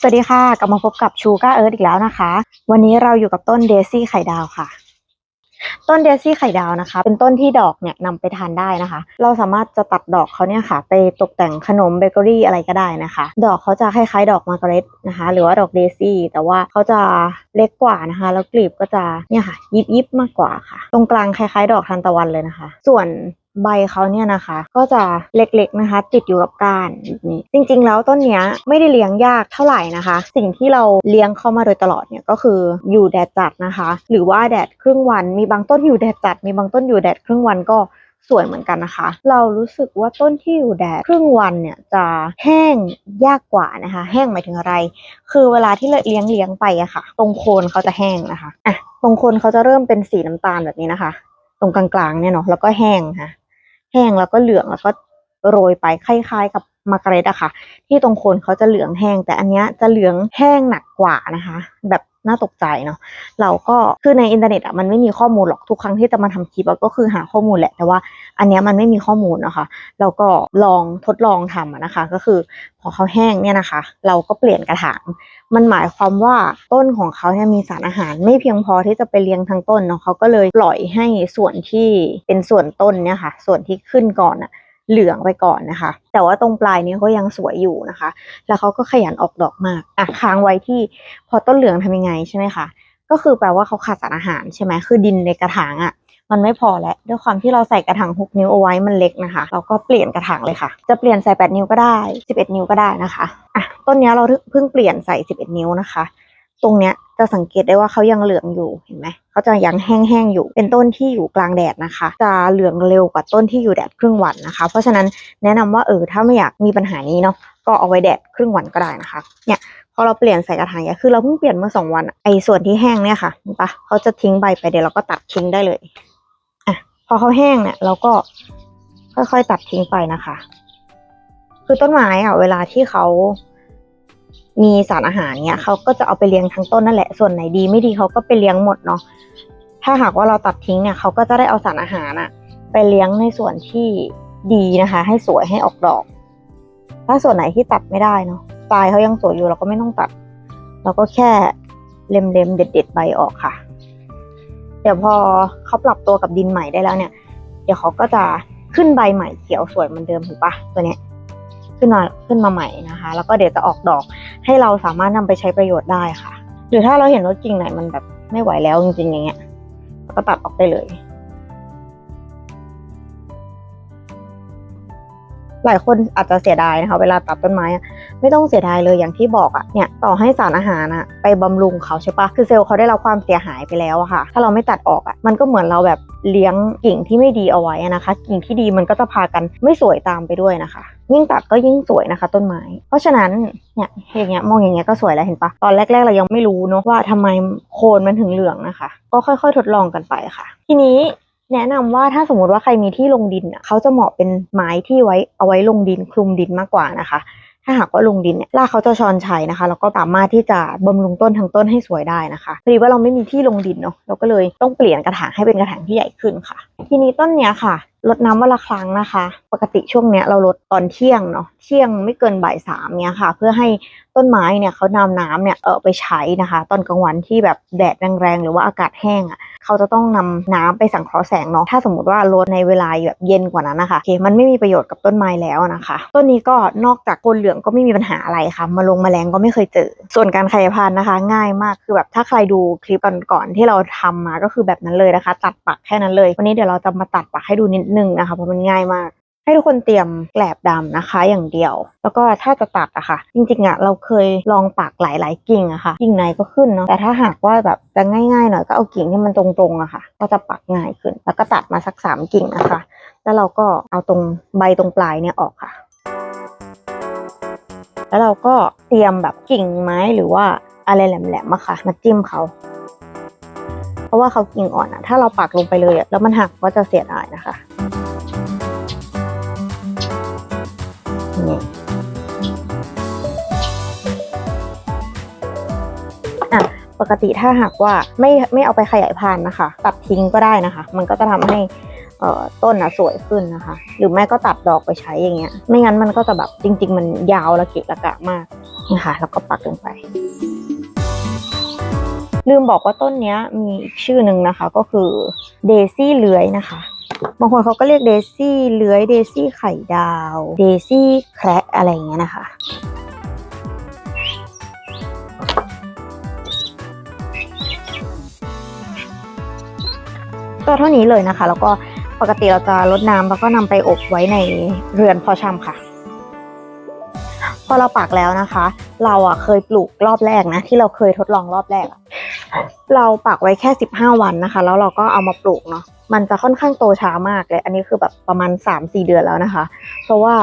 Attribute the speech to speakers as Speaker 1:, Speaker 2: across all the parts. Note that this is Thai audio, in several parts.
Speaker 1: สวัสดีค่ะ กลับมาพบกับชูก้าเอิร์ธอีกแล้วนะคะ วันนี้เราอยู่กับต้นเดซี่ไข่ดาวค่ะ ต้นเดซี่ไข่ดาวนะคะ เป็นต้นที่ดอกเนี่ยนำไปทานได้นะคะ เราสามารถจะตัดดอกเขาเนี่ยค่ะ ไปตกแต่งขนมเบเกอรี่อะไรก็ได้นะคะ ดอกเขาจะคล้ายๆดอกมาร์กาเร็ตนะคะ หรือว่าดอกเดซี่แต่ว่าเขาจะเล็กกว่านะคะ แล้วกลีบก็จะเนี่ยค่ะ ยิบยิบๆมากกว่าค่ะ ตรงกลางคล้ายๆ ดอกทานตะวันเลยนะคะ ส่วน ใบเขาเนี่ยนะคะ ก็จะเล็กๆนะคะ ติดอยู่กับก้านแบบนี้จริงๆ แล้วต้นเนี้ยไม่ได้เลี้ยงยากเท่าไหร่นะคะ สิ่งที่เราเลี้ยงเข้ามาโดยตลอดเนี่ยก็คืออยู่แดดจัดนะคะ หรือว่าแดดครึ่งวัน มีบางต้นอยู่แดดจัด มีบางต้นอยู่แดดครึ่งวันก็สวยเหมือนกันนะคะ เรารู้สึกว่าต้นที่อยู่แดดครึ่งวันเนี่ยจะแห้งยากกว่านะคะ แห้งหมายถึงอะไร คือเวลาที่เราเลี้ยงเลี้ยงไปอะค่ะ ตรงโคนเขาจะแห้งนะคะอะตรงโคนเขาจะเริ่มเป็นสีน้ำตาลแบบนี้นะคะ ตรงกลางๆเนี่ยเนาะแล้วก็แห้งค่ะ แห้งแล้วก็เหลืองแล้วก็โรยไปคล้ายๆกับมาร์กาเร็ตอะค่ะ ที่ตรงโคนเขาจะเหลืองแห้ง แต่อันเนี้ยจะเหลืองแห้งหนักกว่านะคะ แบบ น่าตกใจเนาะเราก็คือในอินเทอร์เน็ตอะมันไม่มีข้อมูลหรอกทุกครั้งที่จะมาทำคลิปอะก็คือหาข้อมูลแหละแต่ว่าอันเนี้ยมันไม่มีข้อมูลนะคะเราก็ลองทดลองทำนะคะ ก็คือพอเขาแห้งเนี่ยนะคะ เราก็เปลี่ยนกระถางมันหมายความว่าต้นของเขาเนี่ยมีสารอาหารไม่เพียงพอที่จะไปเลี้ยงทั้งต้นเนาะเขาก็เลยปล่อยให้ส่วนที่เป็นส่วนต้นเนี่ยค่ะ ส่วนที่ขึ้นก่อนอะ เหลืองไปก่อนนะคะ แต่ว่าตรงปลายนี่ยก็ยังสวยอยู่นะคะ แล้วเขาก็ขยันออกดอกมากอะค้างไว้ที่พอต้นเหลืองทำยังไงใช่ไหมคะก็คือแปลว่าเขาขาดสารอาหารใช่ไหมคือดินในกระถางอะมันไม่พอแล้วด้วยความที่เราใส่กระถาง6นิ้วเอาไว้มันเล็กนะคะ เราก็เปลี่ยนกระถางเลยค่ะ จะเปลี่ยนใส่ 8 นิ้วก็ได้ 11 นิ้วก็ได้นะคะอะต้นนี้เราเพิ่งเปลี่ยนใส่ 11 นิ้วนะคะ ตรงเนี้ยจะสังเกตได้ว่าเขายังเหลืองอยู่เห็นไหมเขาจะยังแห้งๆอยู่ เป็นต้นที่อยู่กลางแดดนะคะ จะเหลืองเร็วกว่าต้นที่อยู่แดดครึ่งวันนะคะ เพราะฉะนั้นแนะนำว่าเออถ้าไม่อยากมีปัญหานี้เนาะก็เอาไว้แดดครึ่งวันก็ได้นะคะเนี่ยพอเราเปลี่ยนใส่กระถางเนี่ยคือเราเพิ่งเปลี่ยนเมื่อสองวันไอ้ส่วนที่แห้งเนี่ยค่ะเห็นปะเขาจะทิ้งใบไปเดี๋ยวเราก็ตัดทิ้งได้เลยอะพอเขาแห้งเนี่ยเราก็ค่อยๆตัดทิ้งไปนะคะ คือต้นไม้อะเวลาที่เขา มีสารอาหารเนี่ยเขาก็จะเอาไปเลี้ยงทั้งต้นนั่นแหละส่วนไหนดีไม่ดีเขาก็ไปเลี้ยงหมดเนาะถ้าหากว่าเราตัดทิ้งเนี่ยเขาก็จะได้เอาสารอาหารอะไปเลี้ยงในส่วนที่ดีนะคะ ให้สวยให้ออกดอก ถ้าส่วนไหนที่ตัดไม่ได้เนาะปลายเขายังสวยอยู่เราก็ไม่ต้องตัด เราก็แค่เล็มๆเด็ด ๆ ใบออกค่ะ เดี๋ยวพอเขาปรับตัวกับดินใหม่ได้แล้วเนี่ย เดี๋ยวเขาก็จะขึ้นใบใหม่เขียวสวยเหมือนเดิมถูกปะตัวเนี้ย ขึ้นมาขึ้นมาใหม่นะคะ แล้วก็เดี๋ยวจะออกดอกให้เราสามารถนำไปใช้ประโยชน์ได้ค่ะ หรือถ้าเราเห็นว่ากิ่งไหนมันแบบไม่ไหวแล้วจริงๆอย่างเงี้ยก็ตัดออกได้เลย หลายคนอาจจะเสียดายนะคะ เวลาตัดต้นไม้ ไม่ต้องเสียดายเลยอย่างที่บอกอะเนี่ยต่อให้สารอาหารอะไปบำรุงเขาใช่ปะคือเซลล์เขาได้รับความเสียหายไปแล้วอะค่ะ ถ้าเราไม่ตัดออกอะมันก็เหมือนเราแบบเลี้ยงกิ่งที่ไม่ดีเอาไว้นะคะ กิ่งที่ดีมันก็จะพากันไม่สวยตามไปด้วยนะคะ ยิ่งตัดก็ยิ่งสวยนะคะ ต้นไม้ เพราะฉะนั้นเนี่ยอย่างเงี้ยมองอย่างเงี้ยก็สวยแล้วเห็นปะตอนแรกๆเรายังไม่รู้เนอะว่าทำไมโคนมันถึงเหลืองนะคะ ก็ค่อยๆ ทดลองกันไปค่ะ ทีนี้แนะนำว่าถ้าสมมติว่าใครมีที่ลงดินเขาจะเหมาะเป็นไม้ที่ไว้เอาไว้ลงดินคลุมดินมากกว่านะคะ ถ้าหากว่าลงดินเนี่ยรากเขาจะชอนชัยนะคะ แล้วก็สามารถที่จะบำรุงต้นทั้งต้นให้สวยได้นะคะพอดีว่าเราไม่มีที่ลงดินเนาะเราก็เลยต้องเปลี่ยนกระถางให้เป็นกระถางที่ใหญ่ขึ้นค่ะ ทีนี้ต้นเนี้ยค่ะรดน้ำวันละครั้งนะคะ ปกติช่วงเนี้ยเราลดตอนเที่ยงเนาะเที่ยงไม่เกินบ่ายสามเนี้ยค่ะ เพื่อให้ต้นไม้เนี่ยเขานำน้ำเนี่ยเออไปใช้นะคะ ตอนกลางวันที่แบบแดดแรงๆหรือว่าอากาศแห้งอะ เขาจะต้องนำน้ำไปสังเคราะห์แสงเนาะถ้าสมมติว่าลดในเวลาแบบเย็นกว่านั้นนะคะโอเคมันไม่มีประโยชน์กับต้นไม้แล้วนะคะ ต้นนี้ก็นอกจากโคนเหลืองก็ไม่มีปัญหาอะไรค่ะมาลงแมลงก็ไม่เคยเจอ ส่วนการขยายพันธุ์นะคะ ง่ายมากคือแบบถ้าใครดูคลิปก่อนๆที่เราทำมาก็คือแบบนั้นเลยนะคะ ตัดปักแค่นั้นเลยวันนี้เดี๋ยวเราจะมาตัดปักให้ดูนิดนึงนะคะเพราะมันง่ายมาก ให้ทุกคนเตรียมแกลบดำนะคะอย่างเดียว แล้วก็ถ้าจะตัดอะค่ะ จริงๆอะเราเคยลองปักหลายๆกิ่งอะค่ะ กิ่งไหนก็ขึ้นเนาะแต่ถ้าหากว่าแบบจะง่ายๆหน่อยก็เอากิ่งที่มันตรงๆอะค่ะ ก็จะปักง่ายขึ้น แล้วก็ตัดมาสักสามกิ่งนะคะ แล้วเราก็เอาตรงใบตรงปลายเนี่ยออกค่ะ แล้วเราก็เตรียมแบบกิ่งไม้หรือว่าอะไรแหลมๆอะค่ะมาจิ้มเขาเพราะว่าเขากิ่งอ่อนอะถ้าเราปักลงไปเลยอะแล้วมันหักก็จะเสียดายนะคะ อะปกติถ้าหากว่าไม่ไม่เอาไปขยายพันธุ์นะคะ ตัดทิ้งก็ได้นะคะ มันก็จะทำให้อ่อต้นอะสวยขึ้นนะคะ หรือไม่ก็ตัดดอกไปใช้อย่างเงี้ย ไม่งั้นมันก็จะแบบจริง ๆ มันยาวระเกะระกะมากนะคะแล้วก็ปักลงไป ลืมบอกว่าต้นนี้มีอีกชื่อหนึ่งนะคะ ก็คือเดซี่เลื้อยนะคะ บางคนเขาก็เรียกเดซี่เลื้อยเดซี่ไข่ดาว เดซี่แคระอะไรอย่างเงี้ยนะคะก็เท่านี้เลยนะคะ แล้วก็ปกติเราจะลดน้ำแล้วก็นำไปอบไว้ในเรือนพาะชำค่ะ พอเราปักแล้วนะคะ เราอะเคยปลูกรอบแรกนะ ที่เราเคยทดลองรอบแรก เราปักไว้แค่สิบห้าวันนะคะ แล้วเราก็เอามาปลูกเนาะมันจะค่อนข้างโตช้ามากเลยอันนี้คือแบบประมาณสามสี่เดือนแล้วนะคะ เพราะว่า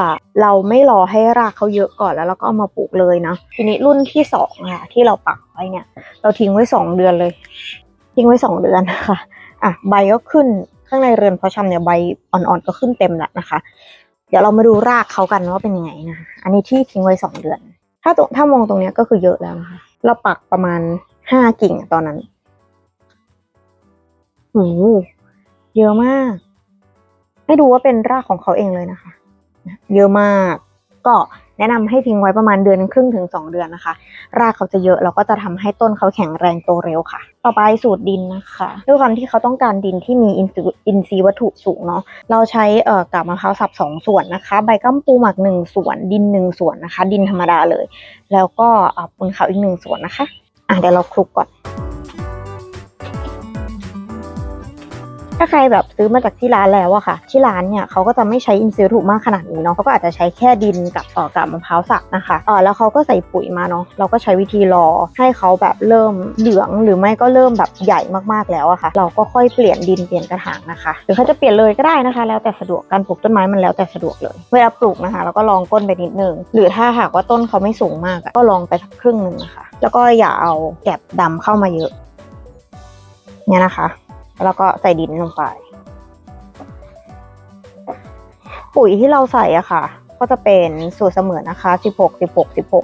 Speaker 1: เราไม่รอให้รากเขาเยอะก่อนแล้วเราก็เอามาปลูกเลยเนาะทีนี้รุ่นที่สองค่ะที่เราปักไว้เนี่ย เราทิ้งไว้สองเดือนเลย ทิ้งไว้สองเดือนนะคะอะใบก็ขึ้นข้างในเรือนเพาะชำเนี่ยใบอ่อนๆก็ขึ้นเต็มแล้วนะคะ เดี๋ยวเรามาดูรากเขากันว่าเป็นยังไงนะคะอันนี้ที่ทิ้งไว้สองเดือน ถ้าถ้ามองตรงเนี้ยก็คือเยอะแล้วนะคะเราปักประมาณ ห้ากิ่งตอนนั้นโอ้เยอะมาก ให้ดูว่าเป็นรากของเขาเองเลยนะคะ เยอะมาก ก็แนะนำให้ทิ้งไว้ประมาณเดือนครึ่งถึงสองเดือนนะคะ รากเขาจะเยอะแล้วก็จะทำให้ต้นเขาแข็งแรงโตเร็วค่ะ ต่อไปสูตรดินนะคะ ด้วยความที่เขาต้องการดินที่มีอินทรีย์วัตถุสูงเนาะ เราใช้เอ่อกาบมะพร้าวสับสองส่วนนะคะ ใบกัมปูหมักหนึ่งส่วน ดินหนึ่งส่วนนะคะ ดินธรรมดาเลย แล้วก็อ่าปูนขาวอีกหนึ่งส่วนนะคะ อะเดี๋ยวเราคลุกก่อน ถ้าใครแบบซื้อมาจากที่ร้านแล้วอะค่ะ ที่ร้านเนี่ยเขาก็จะไม่ใช้อินทรีย์วัตถุมากขนาดนี้เนาะเขาก็อาจจะใช้แค่ดินกับเอ่อกาบมะพร้าวสับนะคะเออแล้วเขาก็ใส่ปุ๋ยมาเนาะเราก็ใช้วิธีรอให้เขาแบบเริ่มเหลืองหรือไม่ก็เริ่มแบบใหญ่มากๆแล้วอะค่ะ เราก็ค่อยเปลี่ยนดินเปลี่ยนกระถางนะคะ หรือเขาจะเปลี่ยนเลยก็ได้นะคะ แล้วแต่สะดวกการปลูกต้นไม้มันแล้วแต่สะดวกเลยเวลาปลูกนะคะเราก็ลองก้นไปนิดนึงหรือถ้าหากว่าต้นเขาไม่สูงมากก็ลองไปสักครึ่งหนึ่งนะคะ แล้วก็อย่าเอาแกบดำเข้ามาเยอะเนี่ยนะคะ แล้วก็ใส่ดินลงไป ปุ๋ยที่เราใส่อะค่ะ ก็จะเป็นสูตรเสมือนนะคะ 16 16 16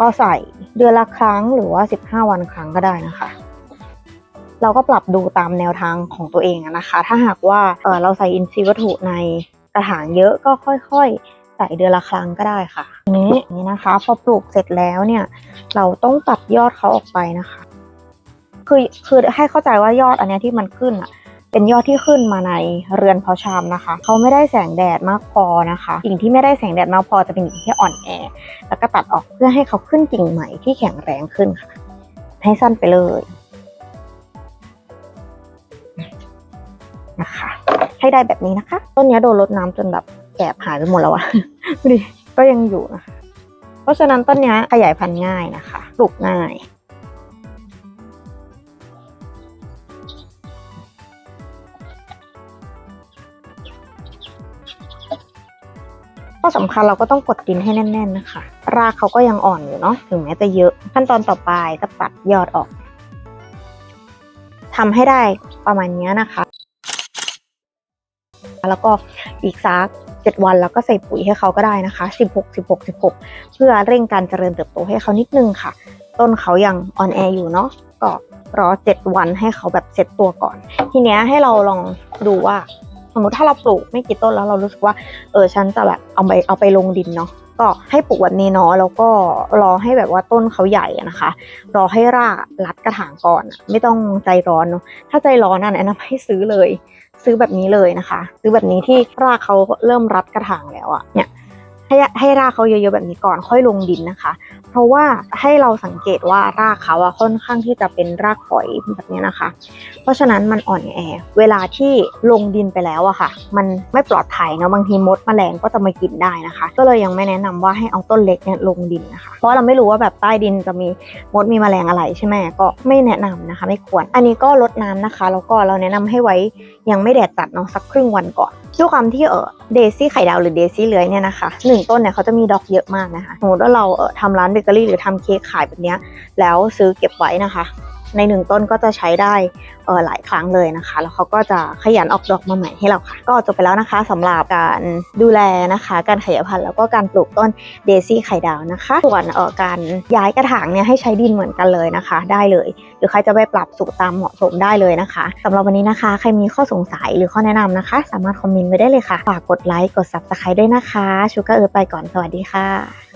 Speaker 1: ก็ใส่เดือนละครั้งหรือว่า 15 วันครั้งก็ได้นะคะ เราก็ปรับดูตามแนวทางของตัวเองนะคะ ถ้าหากว่าเเราใส่อินทรีย์วัตถุในกระถางเยอะก็ค่อยๆ ใส่เดือนละครั้งก็ได้ค่ะนนี้นี่นะคะ พอปลูกเสร็จแล้วเนี่ย เราต้องตัดยอดเขาออกไปนะคะ คือคือให้เข้าใจว่ายอดอันเนี้ยที่มันขึ้นอะเป็นยอดที่ขึ้นมาในเรือนเพาะชำนะคะ เขาไม่ได้แสงแดดมากพอนะคะกิ่งที่ไม่ได้แสงแดดมากพอจะเป็นกิ่งที่อ่อนแอ แล้วก็ตัดออกเพื่อให้เขาขึ้นกิ่งใหม่ที่แข็งแรงขึ้นค่ะ ให้สั้นไปเลยนะคะ ให้ได้แบบนี้นะคะ ต้นนี้โดนรดน้ำจนแบบแกบหายไปหมดแล้วอะดูดิก็ยังอยู่นะคะ เพราะฉะนั้นต้นนี้ขยายพันธุ์ง่ายนะคะ ปลูกง่าย็สำคัญเราก็ต้องกดดินให้แน่น ๆนะคะ รากเขาก็ยังอ่อนอยู่เนาะถึงแม้จะเยอะขั้นตอนต่อไปก็ตัดยอดออกทำให้ได้ประมาณนี้นะคะ แล้วก็อีกสักเจ็ดวันแล้วก็ใส่ปุ๋ยให้เขาก็ได้นะคะสิบหกสิบหกสิบหกเพื่อเร่งการเจริญเติบโตให้เขานิดนึงค่ะ ต้นเขายังอ่อนแออยู่เนาะก็รอเจ็ดวันให้เขาแบบเซ็ตตัวก่อน ทีเนี้ยให้เราลองดูว่า สมมติถ้าเราปลูกไม่กี่ต้นแล้วเรารู้สึกว่าเออฉันจะแบบเอาไปเอาไปลงดินเนาะก็ให้ปลูกแบบนี้เนาะแล้วก็รอให้แบบว่าต้นเขาใหญ่นะคะ รอให้รากรัดกระถางก่อน ไม่ต้องใจร้อนเนาะถ้าใจร้อนนั่นแนะนำให้ซื้อเลย ซื้อแบบนี้เลยนะคะ ซื้อแบบนี้ที่รากเขาเริ่มรัดกระถางแล้วอะเนี่ย ให้ให้รากเขาเยอะๆแบบนี้ก่อนค่อยลงดินนะคะ เพราะว่าให้เราสังเกตว่ารากเขาอะค่อนข้างที่จะเป็นรากฝอยแบบนี้นะคะ เพราะฉะนั้นมันอ่อนแอ เวลาที่ลงดินไปแล้วอะค่ะ มันไม่ปลอดภัยเนาะบางทีมดแมลงก็จะมากินได้นะคะ ก็เลยยังไม่แนะนำว่าให้เอาต้นเล็กเนี่ยลงดินนะคะ เพราะเราไม่รู้ว่าแบบใต้ดินจะมีมดมีแมลงอะไรใช่ไหมก็ไม่แนะนำนะคะ ไม่ควร อันนี้ก็ลดน้ำนะคะแล้วก็เราแนะนำให้ไว้ยังไม่แดดจัดเนาะสักครึ่งวันก่อนด้วยความที่เออเดซี่ไข่ดาวหรือเดซี่เลื้อยเนี่ยนะคะหนึ่งต้นเนี่ยเขาจะมีดอกเยอะมากนะคะสมมติว่าเราเออทำร้านเบเกอรี่หรือทำเค้กขายแบบนี้แล้วซื้อเก็บไว้นะคะ ในหนึ่งต้นก็จะใช้ได้เออหลายครั้งเลยนะคะ แล้วเขาก็จะขยันออกดอกมาใหม่ให้เราค่ะ ก็จบไปแล้วนะคะสำหรับการดูแลนะคะ การขยายพันธุ์แล้วก็การปลูกต้นเดซี่ไข่ดาวนะคะ ส่วนเออการย้ายกระถางเนี่ยให้ใช้ดินเหมือนกันเลยนะคะ ได้เลย หรือใครจะไปปรับสูตรตามเหมาะสมได้เลยนะคะสำหรับวันนี้นะคะ ใครมีข้อสงสัยหรือข้อแนะนำนะคะ สามารถคอมเมนต์ไว้ได้เลยค่ะฝากกดไลค์กด subscribe ด้วยนะคะชูการ์เอิร์ไปก่อนสวัสดีค่ะ